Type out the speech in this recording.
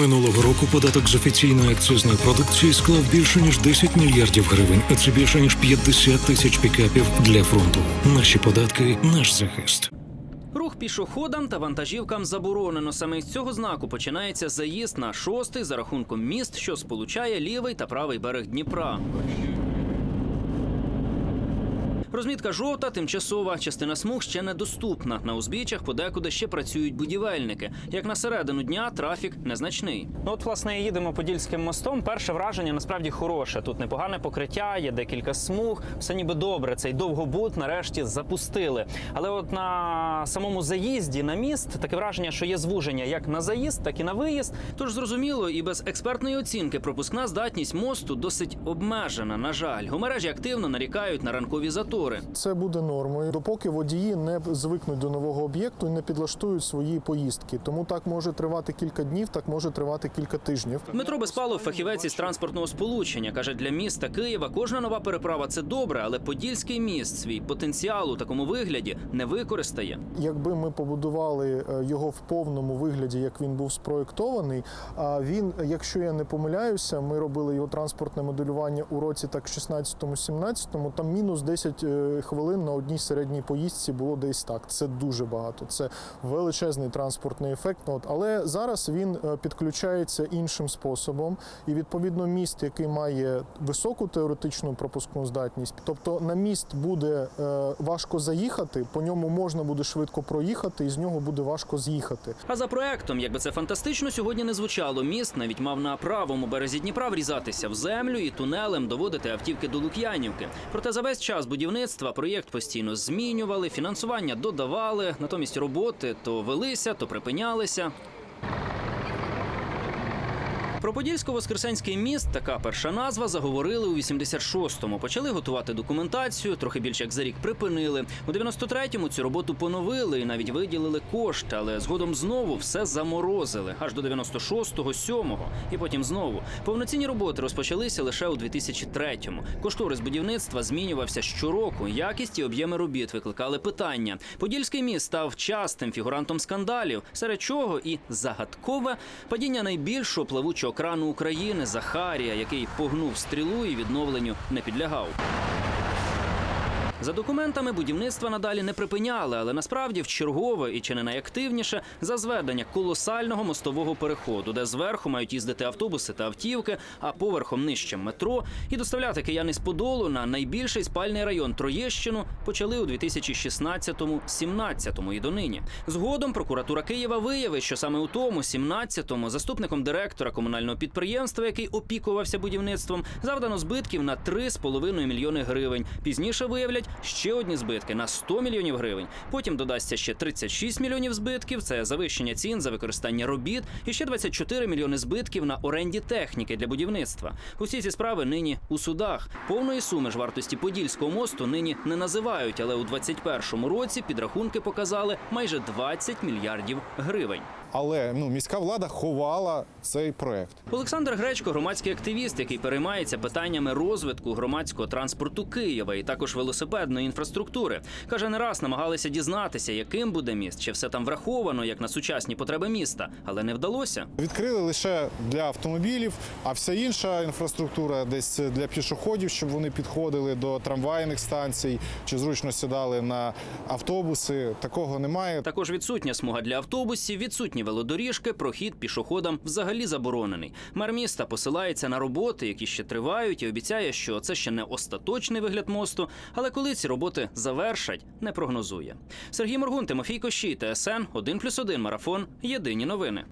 Минулого року податок з офіційної акцизної продукції склав більше ніж 10 мільярдів гривень, а це більше ніж 50 тисяч пікапів для фронту. Наші податки, наш захист. Рух пішоходам та вантажівкам заборонено. Саме з цього знаку починається заїзд на шостий за рахунком міст, що сполучає лівий та правий берег Дніпра. Розмітка жовта, тимчасова. Частина смуг ще недоступна. На узбіччях подекуди ще працюють будівельники. Як на середину дня трафік незначний. Ну, от, власне, їдемо подільським мостом. Перше враження насправді хороше. Тут непогане покриття, є декілька смуг. Все ніби добре. Цей довгобут нарешті запустили. Але от на самому заїзді на міст таке враження, що є звуження як на заїзд, так і на виїзд. Тож зрозуміло, і без експертної оцінки пропускна здатність мосту досить обмежена. На жаль, у мережі активно нарікають на ранкові затори. Це буде нормою, допоки водії не звикнуть до нового об'єкту і не підлаштують свої поїздки. Тому так може тривати кілька днів, так може тривати кілька тижнів. Дмитро Безпалов, фахівець із транспортного сполучення, каже, для міста Києва кожна нова переправа це добре, але подільський міст свій потенціал у такому вигляді не використає. Якби ми побудували е, його в повному вигляді, як він був спроєктований, а він, якщо я не помиляюся, ми робили його транспортне моделювання у році так 16-17, там мінус 10 е, хвилин на одній середній поїздці було десь так. Це дуже багато. Це величезний транспортний ефект. От але зараз він е, підключається іншим способом, і відповідно міст, який має високу теоретичну пропускну здатність, тобто на міст буде е, важко заїхати, по ньому можна буде швидко проїхати, і з нього буде важко з'їхати. А за проектом, якби це фантастично сьогодні не звучало, міст навіть мав на правому березі Дніпра врізатися в землю і тунелем доводити автівки до Лук'янівки. Проте за весь час будівництва проєкт постійно змінювали, фінансування додавали, натомість роботи то велися, то припинялися. Про Подільсько-Воскресенський міст, така перша назва, заговорили у 86-му. Почали готувати документацію, трохи більше як за рік припинили. У 93-му цю роботу поновили і навіть виділили кошти, але згодом знову все заморозили аж до 96-го, 7-го. І потім знову. Повноцінні роботи розпочалися лише у 2003-му. Кошторис будівництва змінювався щороку. Якість і об'єми робіт викликали питання. Подільський міст став частим фігурантом скандалів, серед чого і загадкове падіння найбільшого плавучого крану України Захарія, який погнув стрілу і відновленню не підлягав. За документами будівництва надалі не припиняли, але насправді в чергове і чи не найактивніше за зведення колосального мостового переходу, де зверху мають їздити автобуси та автівки, а поверхом нижче метро, і доставляти кияни з Подолу на найбільший спальний район Троєщину почали у 2016-17 і донині. Згодом прокуратура Києва виявить, що саме у тому 17-му заступником директора комунального підприємства, який опікувався будівництвом, завдано збитків на 3,5 мільйони гривень. Пізніше виявлять ще одні збитки на 100 мільйонів гривень. Потім додасться ще 36 мільйонів збитків. Це завищення цін за використання робіт, і ще 24 мільйони збитків на оренді техніки для будівництва. Усі ці справи нині у судах. Повної суми ж вартості Подільського мосту нині не називають, але у 2021 році підрахунки показали майже 20 мільярдів гривень. Але ну міська влада ховала цей проект. Олександр Гречко, громадський активіст, який переймається питаннями розвитку громадського транспорту Києва і також велосипедної інфраструктури, каже, не раз намагалися дізнатися, яким буде міст, чи все там враховано як на сучасні потреби міста, але не вдалося. Відкрили лише для автомобілів, а вся інша інфраструктура десь для пішоходів, щоб вони підходили до трамвайних станцій чи зручно сідали на автобуси. Такого немає. Також відсутня смуга для автобусів, відсутні велодоріжки, прохід пішоходам взагалі заборонений. Мер міста посилається на роботи, які ще тривають, і обіцяє, що це ще не остаточний вигляд мосту, але коли ці роботи завершать, не прогнозує. Сергій Моргун, Тимофій Кощій, ТСН 1+,1 марафон. Єдині новини.